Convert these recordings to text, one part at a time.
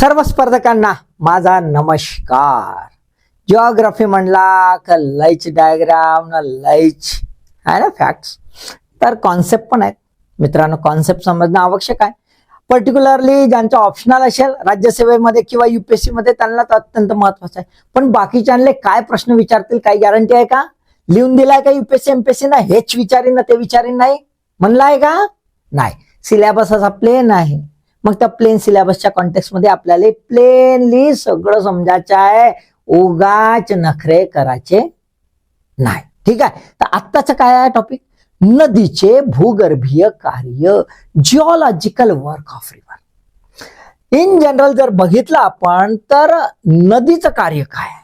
सर्व स्पर्धकांना माझा नमस्कार. जिओग्राफी म्हणला का लयच डायग्राम ना लयच. आहे ना फॅक्ट्स तर कॉन्सेप्ट पण आहेत. मित्रांनो कॉन्सेप्ट समजणं आवश्यक आहे. पर्टिक्युलरली ज्यांचं ऑप्शनल असेल राज्यसेवेमध्ये किंवा युपीएससी मध्ये त्यांना तर अत्यंत महत्वाचं आहे. पण बाकीच्यांले काय प्रश्न विचारतील काही गॅरंटी आहे का? लिहून दिलाय का युपीएससी एमपीएससी ना? हेच विचारीन ना ते विचारीन नाही. म्हणलं आहे का? नाही. सिलेबसच आपले नाही. मग त्या प्लेन सिलेबसच्या कॉन्टेक्स्टमध्ये आपल्याला प्लेनली सगळं समजायचं आहे. उगाच नखरे करायचे नाही. ठीक आहे? तर आत्ताचं काय आहे टॉपिक नदीचे भूगर्भीय कार्य geological work of river in general जर बघितलं आपण तर नदीचं कार्य काय आहे?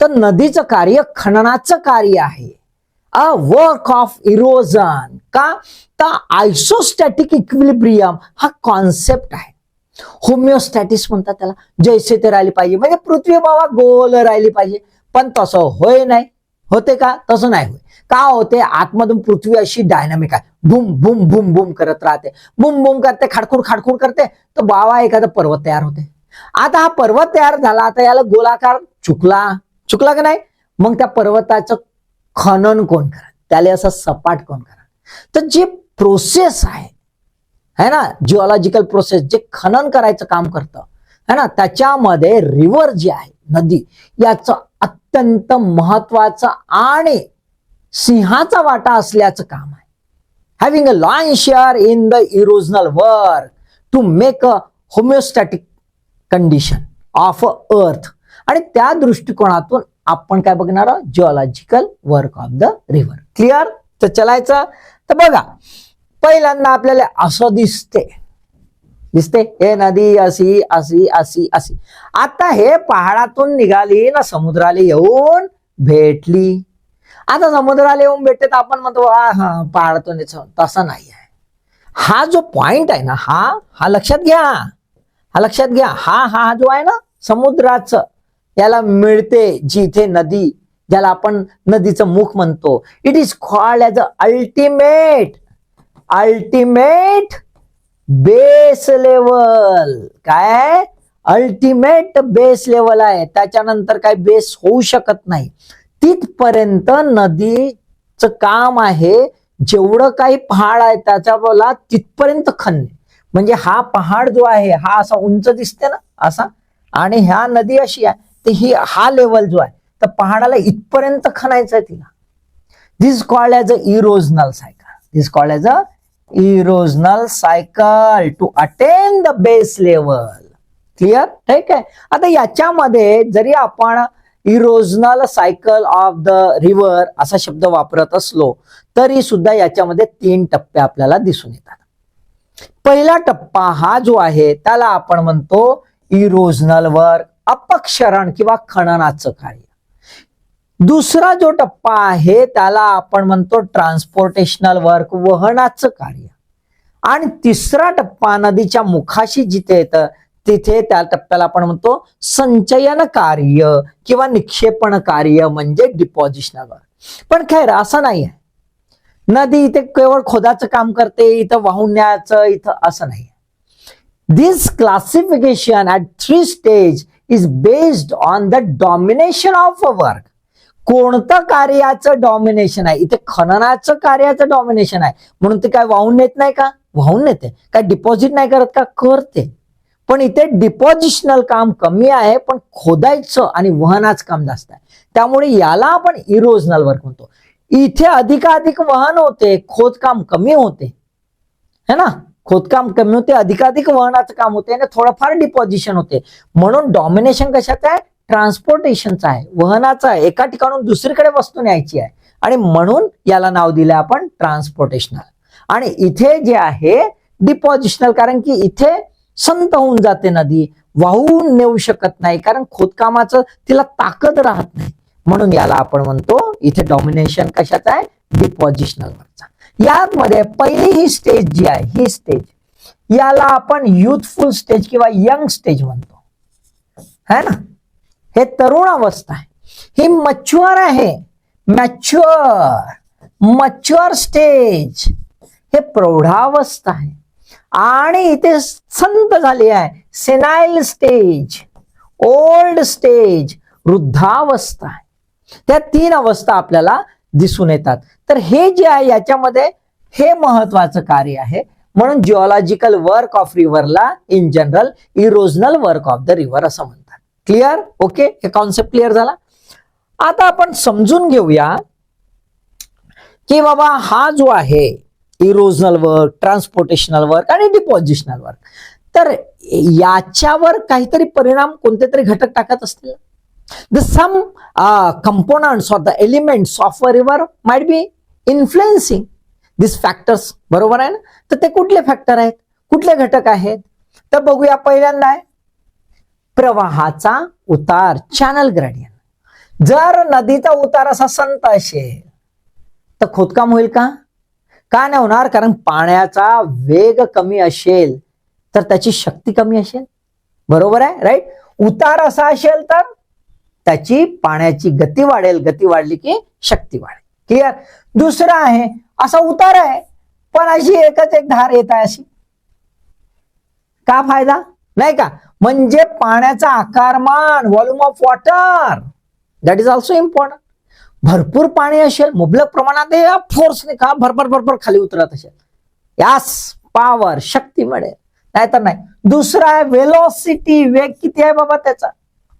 तर नदीचं कार्य खननाचं कार्य आहे. अ वर्क ऑफ इरोजन का? तर आयसोस्टॅटिक इक्विलिब्रियम हा कॉन्सेप्ट आहे. होमिओस्टॅटिस म्हणतात त्याला. जैसे ते राहिले पाहिजे. म्हणजे पृथ्वी बाबा गोल राहिली पाहिजे. पण तसं होय नाही. होते का? तसं नाही होय. का होते? आतमधून पृथ्वी अशी डायनामिक आहे. बुम बुम बुम बुम करत राहते. बुम बुम करते खाडखूड खाडखूड करते. तर बाबा एखादा पर्वत तयार होते. आता हा पर्वत तयार झाला. आता याला गोलाकार चुकला. चुकला का नाही? मग त्या पर्वताचं खनन कोण करा? त्याला असं सपाट कोण करा? तर जे प्रोसेस आहे है ना जिओलॉजिकल प्रोसेस जे खनन करायचं काम करतं है ना त्याच्यामध्ये रिव्हर जी आहे नदी याचं अत्यंत महत्वाचं आणि सिंहाचा वाटा असल्याचं काम आहे. Having a lion share in the erosional work to make a homeostatic condition of a earth आणि त्या दृष्टिकोनातून आपण काय बघणार आहोत? Geological work of the river clear तर चलायचं? तर बघा पहिल्यांदा आपल्याला असं दिसते. दिसते? हे नदी अशी अशी अशी अशी. आता हे पहाडातून निघाली ना समुद्राला येऊन भेटली. आता समुद्राला येऊन भेटते तर आपण म्हणतो हा पहाडातून तसं नाही आहे. हा जो पॉइंट आहे ना हा हा लक्षात घ्या. हा लक्षात घ्या. हा हा जो आहे ना समुद्राचं. याला मिळते जिथे नदी ज्याला आपण नदीचं मुख म्हणतो. It is called as a ultimate ultimate base level काय? अल्टिमेट बेस लेवल आहे. त्याच्यानंतर काय बेस होऊ शकत नाही. तिथपर्यंत नदीचं काम आहे. जेवढं काही पहाड आहे त्याच्या बोला तिथपर्यंत खणणे म्हणजे हा पहाड जो आहे हा असा उंच दिसते ना असा. आणि ह्या नदी अशी आहे. तर ही हा लेवल जो आहे तर पहाडाला इथपर्यंत खणायचं आहे तिला. This called as a erosional cycle this called as a erosional cycle to attain the base level clear ठीक आहे? आता याच्यामध्ये जरी आपण erosional cycle of the river असा शब्द वापरत असलो तरी सुद्धा याच्यामध्ये तीन टप्पे आपल्याला दिसून येतात. पहिला टप्पा हा जो आहे त्याला आपण म्हणतो इरोजनल वर्क अपक्षरण किंवा खननाचं कार्य. दुसरा जो टप्पा आहे त्याला आपण म्हणतो ट्रान्सपोर्टेशनल वर्क वहनाचं कार्य. आणि तिसरा टप्पा नदीच्या मुखाशी जिथे येतं तिथे त्या टप्प्याला आपण म्हणतो संचयन कार्य किंवा निक्षेपण कार्य म्हणजे डिपॉझिशनल वर्क पण खैर असं नाही आहे. नदी इथे केवळ खोदाचं काम करते इथं वाहून न्यायचं इथं असं नाही this classification at three stage is based on the domination of a work कोणतं कार्याचं डॉमिनेशन आहे? इथे खननाचं कार्याचं डॉमिनेशन आहे. म्हणून ते काय वाहून नेत नाही का? वाहून नेते. काय डिपॉझिट नाही करत का? करते. पण इथे डिपॉझिशनल काम कमी आहे पण खोदायचं आणि वहनाचं काम जास्त आहे. त्यामुळे याला आपण इरोजनल वर्क म्हणतो. इथे अधिकाधिक वहन होते खोदकाम कमी होते. है ना? खोदकाम कमी होते अधिकाधिक वहनाचं काम होते आणि थोडंफार डिपॉझिशन होते. म्हणून डॉमिनेशन कशाचं आहे? ट्रान्सपोर्टेशनचं आहे. वहनाचं आहे. एका ठिकाणून दुसरीकडे वस्तू न्यायची आहे. आणि म्हणून याला नाव दिलं आपण ट्रान्सपोर्टेशनल आणि इथे जे आहे डिपॉझिशनल कारण की इथे संत होऊन जाते नदी. वाहून नेऊ शकत नाही कारण खोदकामाचं तिला ताकद राहत नाही. म्हणून याला आपण म्हणतो इथे डॉमिनेशन कशाचं आहे? डिपॉझिशनल वरचा यामध्ये पहिली ही स्टेज जी आहे ही स्टेज याला आपण युथफुल स्टेज किंवा यंग स्टेज म्हणतो. है ना? हे तरुण अवस्था आहे. ही मच्युअर आहे. मॅच्युअर मच्युअर स्टेज हे प्रौढावस्था आहे. आणि इथे संत झाली आहे. सेनाईल स्टेज ओल्ड स्टेज वृद्धावस्था आहे. त्या तीन अवस्था आपल्याला दिसून येतात. तर हे जे आहे याच्यामध्ये हे महत्वाचं कार्य आहे. म्हणून geological work of रिव्हरला in general erosional work of the river असं म्हणतात. क्लिअर ओके हे कॉन्सेप्ट क्लिअर झाला? आता आपण समजून घेऊया की बाबा हा जो आहे इरोजनल वर्क ट्रान्सपोर्टेशनल वर्क आणि डिपॉझिशनल वर्क तर याच्यावर काहीतरी परिणाम कोणते तरी घटक टाकत असतील? The some uh, components of the elements of a river might be influencing this factors बरोबर आहे ना? तर ते कुठले फॅक्टर आहेत? कुठले घटक आहेत? तर बघूया पहिल्यांदा आहे. प्रवाहाचा उतार चॅनल ग्रेडियन जर नदीचा उतार असा संत असेल तर खोदकाम होईल का? का नाही होणार? कारण पाण्याचा वेग कमी असेल तर त्याची शक्ती कमी असेल. बरोबर आहे? राईट उतार असा असेल तर त्याची पाण्याची गती वाढेल गती वाढली की शक्ती वाढेल. क्लिअर दुसरं आहे असा उतार आहे पण अशी एकच एक धार येत आहे अशी. का फायदा? नाही का? म्हणजे पाण्याचा आकारमान volume of water that is also important भरपूर पाणी असेल मुबलक प्रमाणात फोर्सने का भरभर भरभर खाली उतरत असेल? यास पॉवर शक्ती मिळेल. नाहीतर नाही. दुसरा आहे वेलोसिटी वेग किती आहे बाबा त्याचा?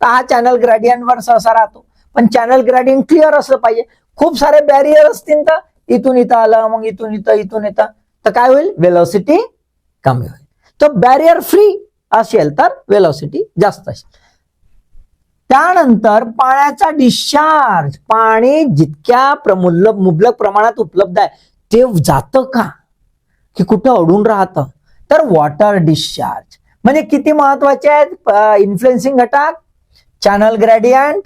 तर हा चॅनल ग्रॅडियनवर सहसा राहतो. पण चॅनल ग्रॅडियन क्लिअर असलं पाहिजे. खूप सारे बॅरियर असतील तर इथून इथं आलं मग इथून इथं इथून इथं. तर काय होईल? वेलॉसिटी कमी होईल. तर बॅरियर फ्री असेल तर वेलॉसिटी जास्त असेल. त्यानंतर पाण्याचा डिस्चार्ज पाणी जितक्या प्रमुल मुबलक प्रमाणात उपलब्ध आहे ते जातं का? की कुठं अडून राहतं? तर वॉटर डिस्चार्ज म्हणजे किती महत्त्वाचे आहेत? इन्फ्लुएन्सिंग घटक? चॅनल ग्रेडियंट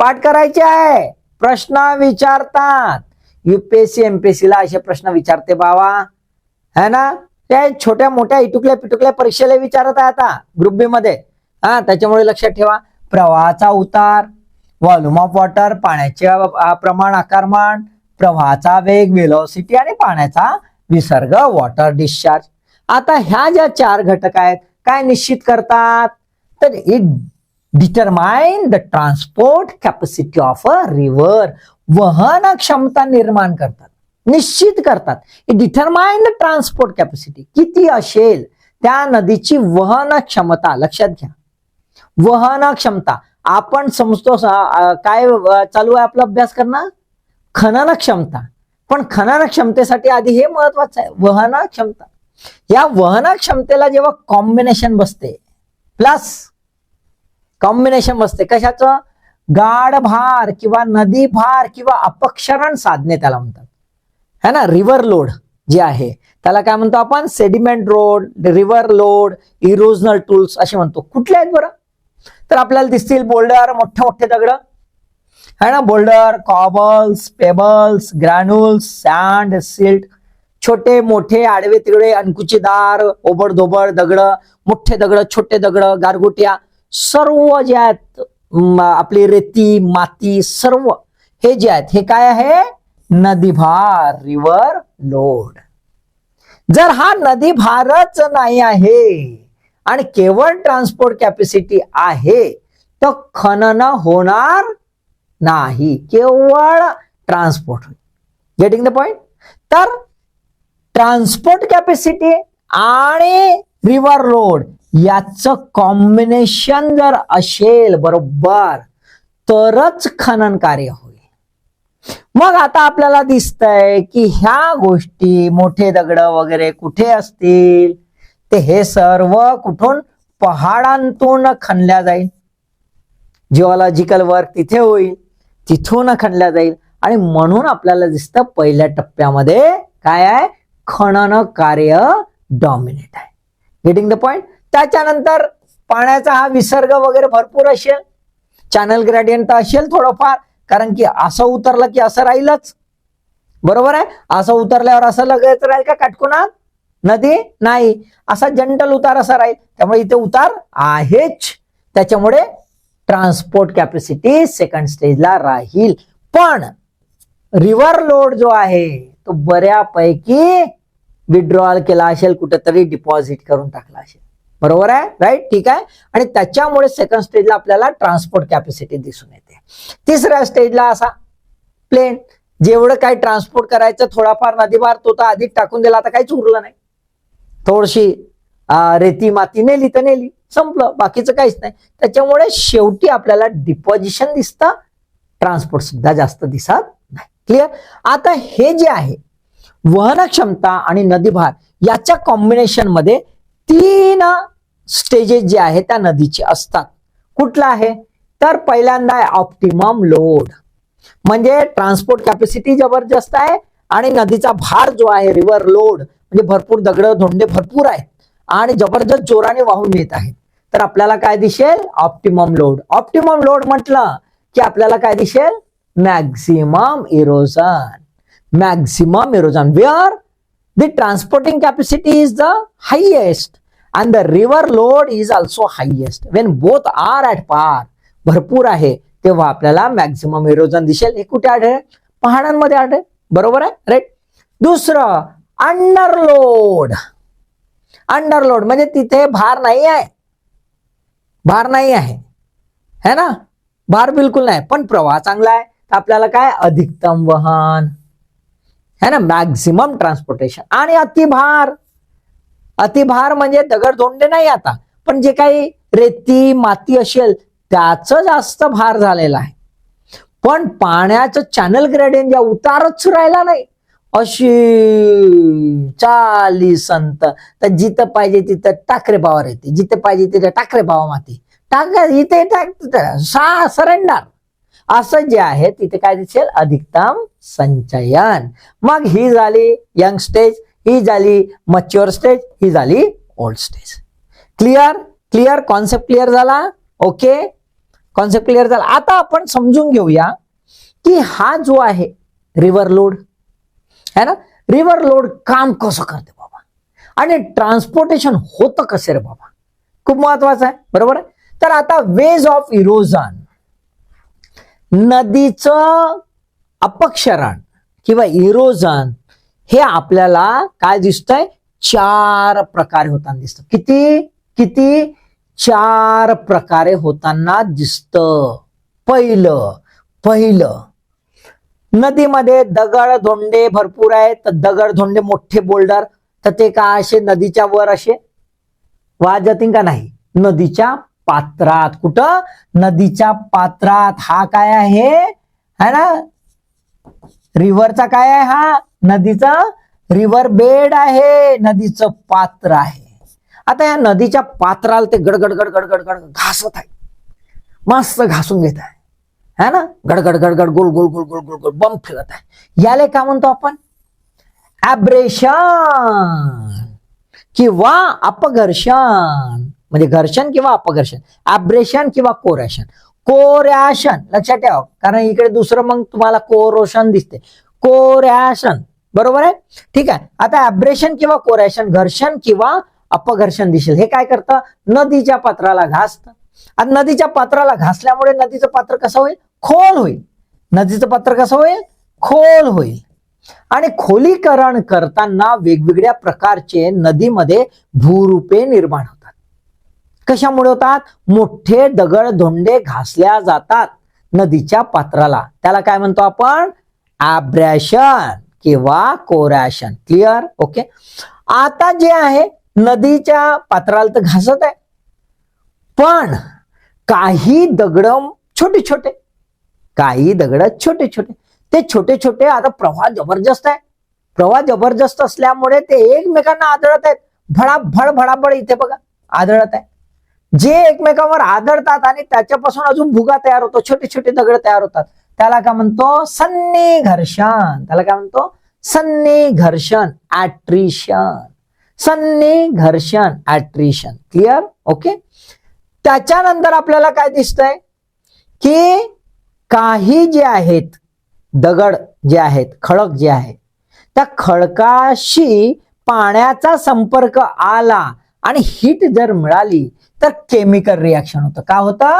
पाठ करायचे आहे. प्रश्न विचारतात. युपीएससी एमपीएससी ला असे प्रश्न विचारते बाबा. है ना? ते छोट्या मोठ्या इटुकल्या पिटुकल्या परीक्षेला विचारत आहे आता ग्रुप बी मध्ये. हा त्याच्यामुळे लक्षात ठेवा. प्रवाहाचा उतार व्हॉल्यूम ऑफ वॉटर पाण्याचे प्रमाण आकारमान प्रवाहाचा वेग वेलोसिटी आणि पाण्याचा विसर्ग वॉटर डिस्चार्ज आता ह्या ज्या चार घटक आहेत काय निश्चित करतात? तर determine the transport capacity of a river वहन क्षमता निर्माण करतात. निश्चित करतात. की डिटरमाइन द ट्रान्सपोर्ट कॅपॅसिटी किती असेल त्या नदीची वहन क्षमता? लक्षात घ्या. वहन क्षमता. आपण समजतो काय चालू आहे आपला अभ्यास करणं खनन क्षमता. पण खनन क्षमतेसाठी आधी हे महत्वाचं आहे. वहन क्षमता. या वहन क्षमतेला जेव्हा कॉम्बिनेशन बसते प्लस कॉम्बिनेशन बसते. कशाचं? गाढ भार किंवा नदी भार किंवा अपक्षरण साधने त्याला म्हणतात. है ना? रिव्हर लोड जे आहे त्याला काय म्हणतो आपण? Sediment load river load erosional tools असे म्हणतो. कुठले आहेत बरं? तर आपल्याला दिसतील बोल्डर मोठे मोठे दगड. है ना? Boulder cobbles pebbles granules sand silt छोटे मोठे आडवे तिरडे अणकुचीदार ओबडधोबड दगड मोठे दगड छोटे दगड गारगोट्या. सर्व जे आहेत आपली रेती माती सर्व हे जे आहेत हे काय आहे? नदीभार रिवर लोड जर हा नदीभारच नाही आहे आणि केवळ ट्रान्सपोर्ट कॅपॅसिटी आहे तर खनन होणार नाही. केवळ ट्रान्सपोर्ट होईल गेटिंग द पॉइंट तर ट्रान्सपोर्ट कॅपॅसिटी आणि रिव्हर रोड याचं कॉम्बिनेशन जर असेल बरोबर तरच खनन कार्य होईल. मग आता आपल्याला दिसतंय की ह्या गोष्टी मोठे दगड वगैरे कुठे असतील? ते हे सर्व कुठून पहाडांतून खणल्या जाईल. जिओलॉजिकल वर्क तिथे होईल तिथून खणल्या जाईल. आणि म्हणून आपल्याला दिसतं पहिल्या टप्प्यामध्ये काय आहे? खनन कार्य डॉमिनेट आहे. गेटिंग द पॉइंट त्याच्यानंतर पाण्याचा हा विसर्ग वगैरे भरपूर असेल. चॅनल ग्रेडियंट तर असेल थोडंफार. कारण की असं उतरलं की असं राहीलच. बरोबर आहे? असं उतरल्यावर असं लगेच राहील का काटकुणात? नदी? नाही. असा जंटल उतार असा राहील. त्यामुळे इथे उतार आहेच. त्याच्यामुळे ट्रान्सपोर्ट कॅपॅसिटी सेकंड स्टेजला राहील. पण रिव्हर लोड जो आहे तो बऱ्यापैकी विड्रॉल केला असेल कुठेतरी डिपॉझिट करून टाकला असेल. बरोबर आहे? राईट ठीक आहे? आणि त्याच्यामुळे सेकंड स्टेजला आपल्याला ट्रान्सपोर्ट कॅपॅसिटी दिसून येते. तिसऱ्या स्टेजला असा प्लेन जेवढं काही ट्रान्सपोर्ट करायचं थोडाफार नदीभार तो तर आधीच टाकून दिला आता काहीच उरलं नाही. थोडीशी रेती माती नेली तर नेली संपलं बाकीचं काहीच नाही. त्याच्यामुळे शेवटी आपल्याला डिपॉझिशन दिसतं ट्रान्सपोर्ट सुद्धा जास्त दिसत नाही. क्लिअर आता हे जे आहे वहन क्षमता आणि नदीभार याच्या कॉम्बिनेशनमध्ये तीन स्टेजेस जे आहे त्या नदीचे असतात. कुठला आहे? तर पहिल्यांदा आहे ऑप्टिमम लोड म्हणजे ट्रान्सपोर्ट कॅपॅसिटी जबरदस्त आहे आणि नदीचा भार जो आहे रिव्हर लोड म्हणजे भरपूर दगड धोंडे भरपूर आहेत आणि जबरदस्त जोराने वाहून येत आहेत. तर आपल्याला काय दिसेल? ऑप्टिमम लोड ऑप्टिमम लोड म्हटलं की आपल्याला काय दिसेल? Maximum erosion maximum erosion where the transporting capacity is the highest and the river load is also highest. When both are at par भरपूर आहे तेव्हा आपल्याला मॅक्झिमम इरोजन दिसेल हे कुठे आढळेल? पहाडांमध्ये आढळेल. बरोबर आहे? राईट दुसरं अंडरलोड अंडरलोड म्हणजे तिथे भार नाही आहे. भार नाही आहे. है ना? भार बिलकुल नाही. पण प्रवाह चांगला आहे. तर आपल्याला काय? अधिकतम वहन. है ना मॅक्झिमम ट्रान्सपोर्टेशन आणि अतिभार. अतिभार म्हणजे दगडधोंडे नाही आता पण जे काही रेती माती असेल त्याच जास्त भार झालेला आहे. पण पाण्याचं चॅनल ग्रेडियन ज्या उतारच राहिला नाही. अशी चाली संत. तर जिथं पाहिजे तिथं टाकरे पावर येते. जिथं पाहिजे तिथं टाकरे पावा माती. टाक इथे टाक तिथं. सा सरेंडर असं जे आहे तिथे काय दिसेल? अधिकतम संचयन. मग ही झाली यंग स्टेज ही झाली मच्युअर स्टेज ही झाली old stage. Clear clear concept clear झाला? ओके कॉन्सेप्ट क्लिअर झाला. आता आपण समजून घेऊया की हा जो आहे रिव्हर लोड है ना? रिव्हर लोड काम कसं करते बाबा? आणि ट्रान्सपोर्टेशन होतं कसे रे बाबा? खूप महत्वाचं आहे बरोबर तर आता वेज ऑफ इरोजन नदीचं अपक्षरण किंवा इरोजन हे आपल्याला काय दिसतंय? चार प्रकारे होताना दिसतं. किती? किती? चार प्रकारे होताना दिसत. पहिलं पहिलं. नदीमध्ये दगड धोंडे भरपूर आहेत. तर दगड धोंडे मोठे बोल्डर तर ते का असे? नदीच्या वर असे? वाहत जातील का नाही? नदीच्या पात्रात. कुठं? नदीच्या पात्रात. हा काय आहे? है ना? रिव्हरचा काय आहे हा? नदीचा रिव्हर बेड आहे. नदीचं पात्र आहे. आता या नदीच्या पात्राला ते गडगड गडगड गडगड घासत आहे. मस्त घासून घेत आहे. है ना? गडगड गडगड गोल गोल गोल गोल गोल गोल बम फिरत आहे. याले काय म्हणतो आपण? ऍब्रेशन किंवा अपघर्षण. म्हणजे घर्षण किंवा अपघर्षण ॲब्रेशन किंवा कोरॅशन कोरॅशन लक्षात ठेवा कारण इकडे दुसरं मग तुम्हाला कोरोशन दिसते कोरॅशन बरोबर आहे? ठीक आहे. आता ॲब्रेशन किंवा कोरॅशन घर्षण किंवा अपघर्षण दिसेल. हे काय करतं? नदीच्या पात्राला घासतं. आणि नदीच्या पात्राला घासल्यामुळे नदीचं पात्र कसं होईल? खोल होईल. नदीचं पात्र कसं होईल? खोल होईल. आणि खोलीकरण करताना वेगवेगळ्या प्रकारचे नदीमध्ये भूरूपे निर्माण कशामुळे होतात? मोठे दगड धोंडे घासल्या जातात नदीच्या पात्राला. त्याला काय म्हणतो आपण? ॲब्रॅशन किंवा कोरॅशन. क्लिअर ओके आता जे आहे नदीच्या पात्राला तर घासत आहे. पण काही दगड छोटे छोटे काही दगड छोटे छोटे ते छोटे छोटे आता प्रवाह जबरदस्त आहे. प्रवाह जबरदस्त असल्यामुळे ते एकमेकांना आदळत आहेत. भडाभड भडाभड इथे बघा. आदळत आहे. जे एकमेकांवर आदळतात आणि त्याच्यापासून अजून भुगा तयार होतो छोटे छोटे दगड तयार होतात त्याला काय म्हणतो? सन्नी घर्षण. त्याला काय म्हणतो? सन्नी घर्षण ऍट्रिशन सन्नी घर्षण ऍट्रिशन क्लिअर ओके त्याच्यानंतर आपल्याला काय दिसतंय? की काही जे आहेत दगड जे आहेत खडक जे आहे त्या खडकाशी पाण्याचा संपर्क आला आणि हीट जर मिळाली तर केमिकल रिॲक्शन होतं. का होतं?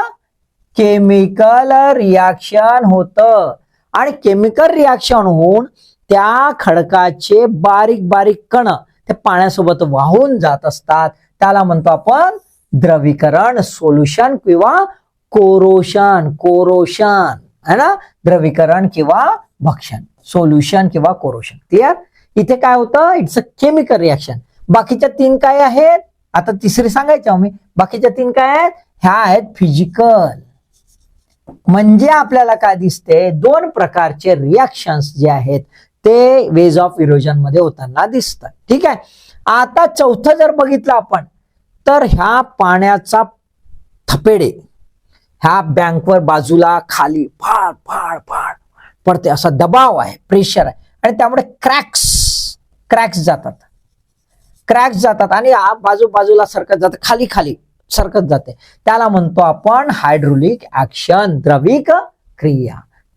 केमिकल रिॲक्शन होतं. आणि केमिकल रिॲक्शन होऊन त्या खडकाचे बारीक बारीक कण ते पाण्यासोबत वाहून जात असतात. त्याला म्हणतो आपण द्रवीकरण सोल्युशन किंवा कोरोशन कोरोशन है ना? द्रवीकरण किंवा भक्षण. सोल्युशन किंवा कोरोशन क्लिअर इथे काय होतं? इट्स अ केमिकल रिॲक्शन बाकीच्या तीन काय आहेत? आता तिसरी सांगायचं मी. बाकीच्या तीन काय आहेत? ह्या आहेत फिजिकल म्हणजे आपल्याला काय दिसते? दोन प्रकारचे रिॲक्शन्स जे आहेत ते वेज ऑफ इरोजनमध्ये होताना दिसतात. ठीक आहे? आता चौथं जर बघितलं आपण तर ह्या पाण्याचा थपेडे ह्या बँकवर बाजूला खाली फाड फाड फाड पडते. असा दबाव आहे प्रेशर आहे. आणि त्यामुळे क्रॅक्स क्रॅक्स जातात. क्रॅक्स जातात आणि बाजू बाजूला सरकत जातं खाली खाली सरकत जाते. त्याला म्हणतो आपण हायड्रोलिक ऍक्शन द्रविक क्रिया.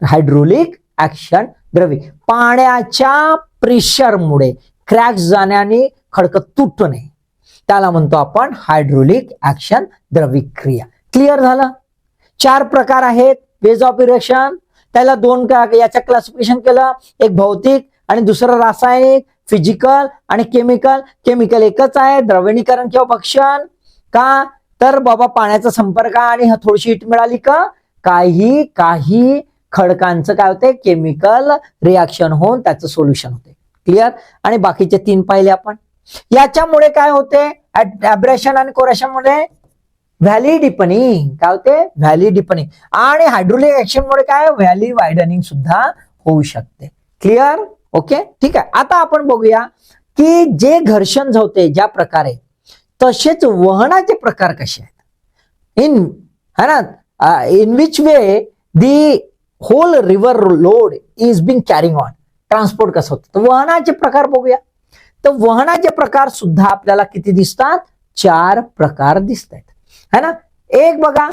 हायड्रोलिक ऍक्शन द्रविक. पाण्याच्या प्रेशरमुळे क्रॅक्स जाण्याने खडकं तुटणे. त्याला म्हणतो आपण हायड्रोलिक ऍक्शन द्रविक क्रिया. क्लिअर झालं? चार प्रकार आहेत. वेज ऑफ इरेक्शन त्याला दोन याचं क्लासिफिकेशन केलं. एक भौतिक आणि दुसरं रासायनिक. फिजिकल आणि केमिकल केमिकल एकच आहे द्रवणीकरण किंवा भक्षण. का? तर बाबा पाण्याचा संपर्क आणि थोडीशी हिट मिळाली का? काही काही खडकांचं काय होते केमिकल रिॲक्शन होऊन त्याचं सोल्युशन होते क्लिअर आणि बाकीचे तीन पाहिले आपण. याच्यामुळे काय होते? ऍब्रेशन आणि कोरेशनमध्ये व्हॅली डिपनिंग काय होते? व्हॅली डिपनिंग आणि हायड्रोलिक ऍक्शन मुळे काय? व्हॅली वायडनिंग सुद्धा होऊ शकते. Clear okay? ठीक आहे. आता आपण बघूया की जे घर्षण होते ज्या प्रकारे तसेच वहनाचे प्रकार कसे आहेत? इन है ना? In which way the whole river load is being carrying on transport कसं होतं? तर वहनाचे प्रकार बघूया. तर वहनाचे प्रकार सुद्धा आपल्याला किती दिसतात? चार प्रकार दिसत आहेत है ना? एक बघा.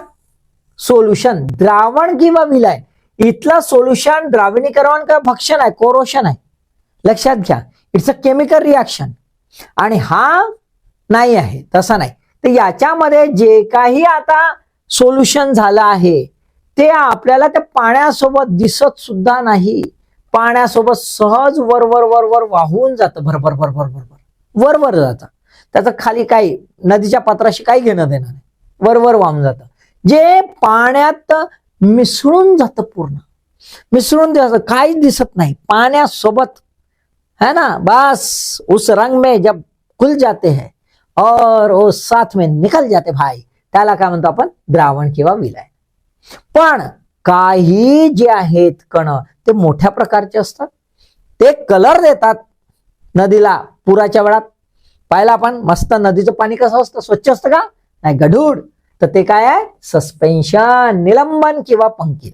सोल्युशन द्रावण किंवा विलय. इथलं सोल्युशन द्रावणीकरण किंवा भक्षण आहे? कोरोशन आहे. लक्षात घ्या. इट्स अ केमिकल रिॲक्शन आणि हा नाही आहे. तसा नाही. तर याच्यामध्ये जे काही आता सोल्युशन झालं आहे ते आपल्याला त्या पाण्यासोबत दिसत सुद्धा नाही. पाण्यासोबत सहज वर वर वर वर वाहून जातं. भरभर भरभर भरभर वर वर जातं. त्याचं खाली काही नदीच्या पात्राशी काही घेणं देणं नाही. वरवर वाहून जातं. जे पाण्यात मिसळून जातं पूर्ण. मिसळून जातं. काहीच दिसत नाही. पाण्यासोबत है ना? बस उस रंग में जब खुल जाते हैं और वो साथ में निकल जाते भाई त्याला काय म्हणतो आपण द्रावण किंवा विलय। पण काही जे आहेत कण ते मोठ्या प्रकारचे असतात. ते कलर देतात नदीला पुराच्या वेळात पाहिलं आपण मस्त नदीचं पाणी कसं असतं? स्वच्छ असतं का? नाही गढूळ. तर ते काय आहे? सस्पेन्शन निलंबन किंवा पंकिल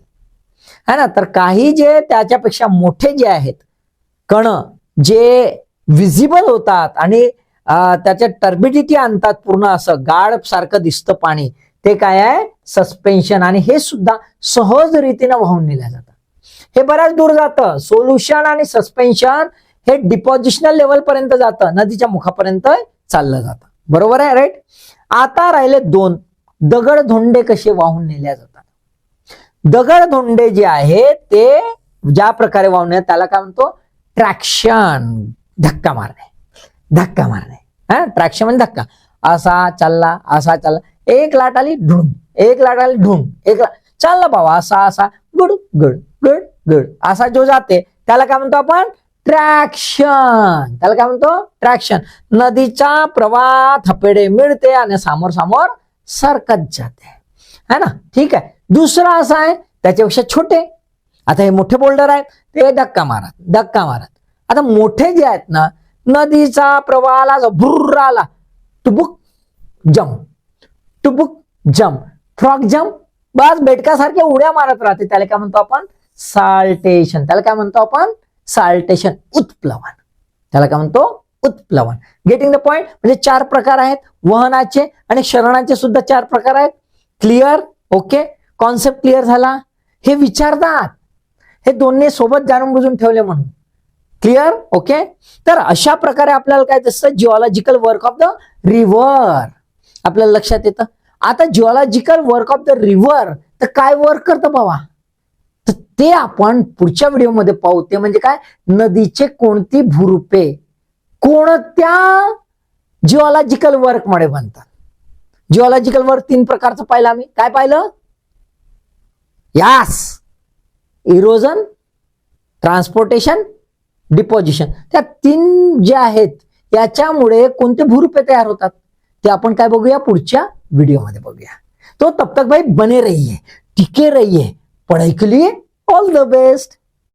है ना? तर काही जे त्याच्यापेक्षा मोठे जे आहेत कण जे विजिबल होतात आणि त्याच्या त्याच्यात टर्बिडिटी आणतात पूर्ण असं गाढ सारखं दिसतं पाणी ते काय आहे? सस्पेन्शन आणि हे सुद्धा सहज रीतीनं वाहून नेल्या जातं हे बऱ्याच दूर जातं. सोल्युशन आणि सस्पेन्शन हे डिपॉझिशनल लेवल पर्यंत जातं. नदीच्या मुखापर्यंत चाललं जातं. बरोबर आहे राईट आता राहिले दोन. दगड धोंडे कसे वाहून नेल्या जातात? दगड धोंडे जे आहेत ते ज्या प्रकारे वाहून त्याला काय म्हणतो? ट्रॅक्शन धक्का मारणे. धक्का मारणे. हा? ट्रॅक्शन म्हणजे धक्का. असा चालला असा चालला. एक लाट आली ढुंग. एक लाट आली ढुंग. एक लाट. चालला बाबा असा असा. Good good good good. असा जो जाते त्याला काय म्हणतो आपण? ट्रॅक्शन त्याला काय म्हणतो? ट्रॅक्शन नदीचा प्रवाह थपेडे मिळते आणि समोर समोर सरकत जाते. है ना? ठीक आहे. दुसरा असा आहे त्याच्यापेक्षा छोटे. आता हे मोठे बोल्डर आहेत ते धक्का मारत धक्का मारत. आता मोठे जे आहेत ना नदीचा प्रवाह आला भुर्र आला टुबुक जम टुबुक जम. फ्रॉक जम बस बेटकासारख्या उड्या मारत राहते. त्याला काय म्हणतो आपण? साल्टेशन त्याला काय म्हणतो आपण? साल्टेशन उत्प्लवन. त्याला काय म्हणतो? उत्प्लवन. गेटिंग द पॉइंट म्हणजे चार प्रकार आहेत. वहनाचे आणि शरणाचे सुद्धा चार प्रकार आहेत. क्लिअर ओके कॉन्सेप्ट क्लिअर झाला. हे विचारतात. हे दोन्ही सोबत जाणून बुजून ठेवले म्हणून. क्लिअर ओके तर अशा प्रकारे आपल्याला काय दिसतं? Geological work of the river आपल्याला लक्षात येतं? आता geological work of the river तर काय वर्क करतं बाबा? तर ते आपण पुढच्या व्हिडिओमध्ये पाहू. ते म्हणजे काय? नदीचे कोणती भूरूपे कोणत्या जिओलॉजिकल वर्कमुळे बनतात? जिओलॉजिकल वर्क तीन प्रकारचं पाहिलं आम्ही. काय पाहिलं? यास इरोजन ट्रान्सपोर्टेशन डिपॉझिशन त्या तीन जे आहेत याच्यामुळे कोणते भूरुपे तयार होतात? ते आपण काय बघूया? पुढच्या व्हिडिओमध्ये बघूया. तो तब तक भाई बने रहिए टिके रहिए पढ़ाई के लिए ऑल द बेस्ट